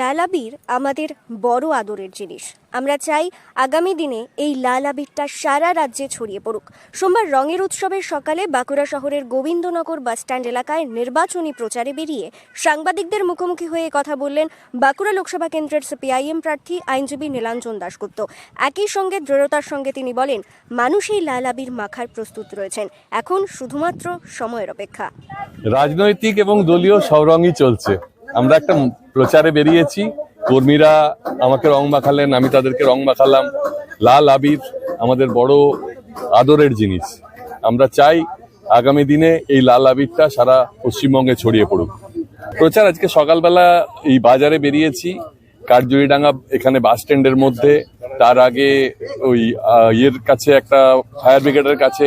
লাল আবির আমাদের বড় আদরের জিনিস। আমরা চাই আগামী দিনে এই লাল আবিরটা সারা রাজ্যে ছড়িয়ে পড়ুক। সোমবার রঙের উৎসবের সকালে বাঁকুড়া শহরের গোবিন্দনগর বাসস্ট্যান্ড এলাকায় নির্বাচনী প্রচারে বেরিয়ে সাংবাদিকদের মুখোমুখি হয়ে কথা বললেন বাঁকুড়া লোকসভা কেন্দ্রের সিপিআইএম প্রার্থী আইনজীবী নীলাঞ্জন দাশগুপ্ত। একই সঙ্গে দৃঢ়তার সঙ্গে তিনি বলেন, মানুষ এই লাল আবির মাখার প্রস্তুত রয়েছেন। এখন শুধুমাত্র সময়ের অপেক্ষা। রাজনৈতিক এবং দলীয় সব চলছে। আমরা একটা প্রচারে বেরিয়েছি। কর্মীরা আমাকে রং মাখালেন, আমি তাদেরকে রং মাখালাম। লাল আবির আমাদের বড় আদরের জিনিস। আমরা চাই আগামী দিনে এই লাল আবিরটা সারা পশ্চিমবঙ্গে ছড়িয়ে পড়ুক। প্রচার, আজকে সকালবেলা এই বাজারে বেরিয়েছি। কাঠজুড়িডাঙ্গা এখানে বাস স্ট্যান্ডের মধ্যে তার আগে ওই ইয়ের কাছে একটা ফায়ার ব্রিগেডের কাছে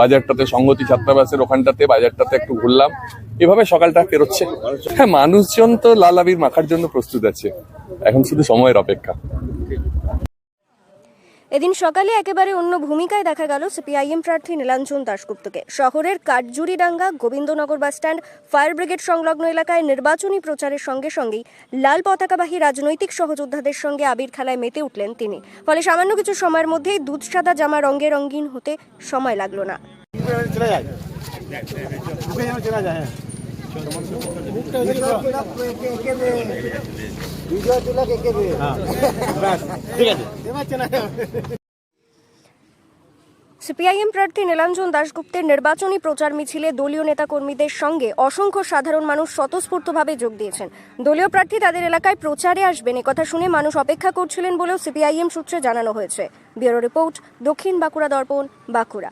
বাজারটাতে সংগতি ছাত্রাবাসের ওখানটাতে, বাজারটাতে একটু ঘুরলাম। এভাবে সকালটা পেরোচ্ছে। হ্যাঁ মানুষজন তো লাল আবির মাখার জন্য প্রস্তুত আছে। এখন শুধু সময়ের অপেক্ষা। এদিন সকালে একেবারে অন্য ভূমিকায় দেখা গেল সিপিআইএম প্রার্থী নীলাঞ্জন দাশগুপ্তকে। শহরের Kathjuridanga Gobindanagar bus stand fire brigade সংলগ্ন এলাকায় নির্বাচনী প্রচারের সঙ্গে সঙ্গেই লাল পতাকাবাহী রাজনৈতিক সহযোদ্ধাদের সঙ্গে আবির খেলায় মেতে উঠলেন তিনি। ফলে সামান্য কিছু সময়ের মধ্যেই দুধ সাদা জামা রঙে রঙিন হতে সময় লাগল না। সিপিআইএম প্রার্থী নীলাঞ্জন দাশগুপ্তের নির্বাচনী প্রচার মিছিলে দলীয় নেতাকর্মীদের সঙ্গে অসংখ্য সাধারণ মানুষ স্বতঃস্ফূর্তভাবে যোগ দিয়েছেন। দলীয় প্রার্থী তাদের এলাকায় প্রচারে আসবেন কথা শুনে মানুষ অপেক্ষা করছিলেন বলেও সিপিআইএম সূত্রে জানানো হয়েছে। ব্যুরো রিপোর্ট দক্ষিণ বাঁকুড়া দর্পণ, বাঁকুড়া।